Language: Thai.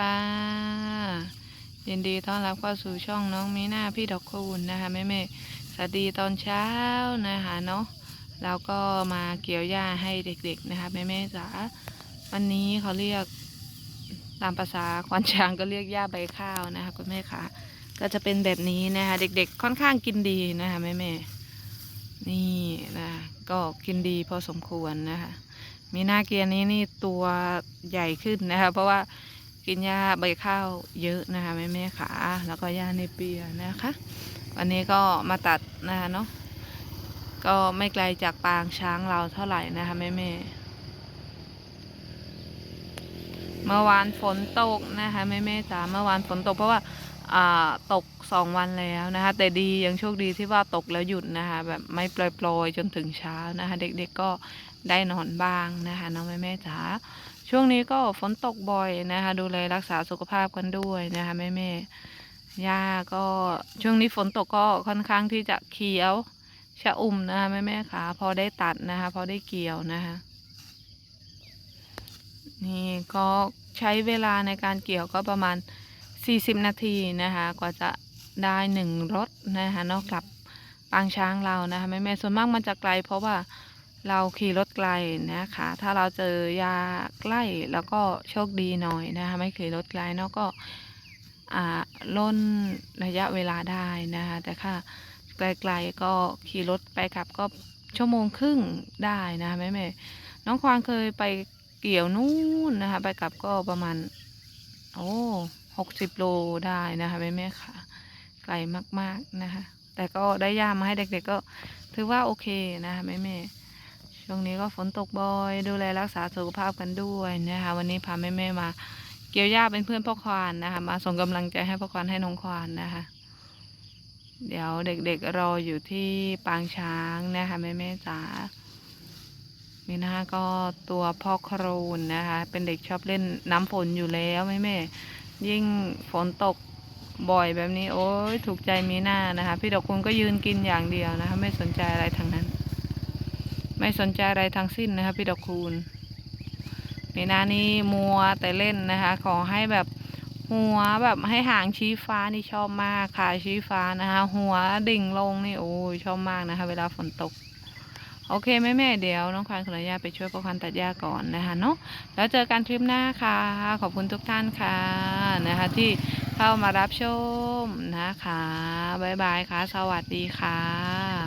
ค่ะยินดีต้อนรับเข้าสู่ช่องน้องมีหน้าพี่ดอกคูณนะคะแม่แม่สวัสดีตอนเช้านะคะเนาะแล้วก็มาเกี่ยวหญ้าให้เด็กๆนะคะแม่แม่จ๋าวันนี้เขาเรียกตามภาษาควานช้างก็เรียกหญ้าใบข้าวนะคะคุณแม่ค่ะก็จะเป็นแบบนี้นะคะเด็กๆค่อนข้างกินดีนะคะแม่แม่นี่นะก็กินดีพอสมควรนะคะมีหน้าเกียร์นี้นี่ตัวใหญ่ขึ้นนะคะเพราะว่า กินหญ้าใบข้าวเยอะนะคะแม่แม่ๆขาแล้วก็หญ้าในเปียนะคะ วันนี้ก็มาตัดนะคะเนาะก็ไม่ไกลจากปางช้างเราเท่าไหร่นะคะแม่แม่ๆเมื่อวานฝนตกนะคะแม่แม่ๆจ๋าเมื่อวานฝนตกเพราะว่าอ่าตกสองวันแล้วนะคะ แต่ดียังโชคดีที่ว่าตกแล้วหยุดนะคะ แบบไม่ปล่อยๆจนถึงเช้านะคะ เด็กๆก็ได้นอนบ้างนะคะน้องแม่แม่ๆจ๋า ช่วงนี้ก็ฝนตกบ่อยนะคะ ดูแลรักษาสุขภาพกันด้วยนะคะแม่แม่หญ้าก็ช่วงนี้ฝนตกก็ค่อนข้างที่จะเขียวชะอุ่มนะคะแม่แม่ๆขาพอได้ตัดนะคะ พอได้เกี่ยวนะคะนี่ก็ใช้เวลาในการเกี่ยวก็ประมาณ 40 นาทีนะคะ กว่าจะได้หนึ่งรถนะคะนอกกลับปางช้างเรานะคะแม่แม่ๆส่วนมากมันจะไกลเพราะว่า เราขี่รถไกลนะคะ ถ้าเราเจอยาใกล้แล้วก็โชคดีหน่อยนะคะไม่ขี่รถไกลเนาะก็ล่นระยะเวลาได้นะคะแต่ถ้าไกลๆก็ขี่รถไปกลับก็ชั่วโมงครึ่งได้นะแม่แม่น้องควางเคยไปเกี่ยวนู่นนะคะ ไปกลับก็ประมาณ โอ้หกสิบโลได้นะคะแม่แม่ค่ะ ไกลมากๆนะคะ แต่ก็ได้ย่ามาให้เด็กๆก็ถือว่าโอเคนะคะแม่แม่ ช่วงนี้ก็ฝนตกบ่อย ดูแลรักษาสุขภาพกันด้วยนะคะ วันนี้พาแม่แม่ๆมา เกี่ยวหญ้าเป็นเพื่อนพ่อควานนะคะ มาส่งกำลังใจให้พ่อควานให้น้องควานนะคะ เดี๋ยวเด็กๆรออยู่ที่ปางช้างนะคะแม่แม่ๆจ๋ามีหน้าก็ตัวพ่อโครูนนะคะ เป็นเด็กชอบเล่นน้ำฝนอยู่แล้วแม่แม่ๆยิ่งฝนตกบ่อยแบบนี้โอ้ยถูกใจมีหน้านะคะ พี่ดอกคุณก็ยืนกินอย่างเดียวนะคะ ไม่สนใจอะไรทางนั้น ไม่สนใจอะไรทั้งสิ้นนะคะพี่ดอกคูณมีหน้านี่มัวแต่เล่นนะคะ ขอให้แบบหัวแบบให้หางชี้ฟ้านี่ชอบมากขาชี้ฟ้านะคะ หัวดิ่งลงนี่โอ้ยชอบมากนะคะ เวลาฝนตก โอเคแม่แม่เดี๋ยวน้องควานขออนุญาตไปช่วยพ่อควานตัดหญ้าก่อนนะคะเนาะแล้วเจอกันคลิปหน้าค่ะ ขอบคุณทุกท่านค่ะนะคะ ที่เข้ามารับชมนะคะบ๊ายบายค่ะ สวัสดีค่ะ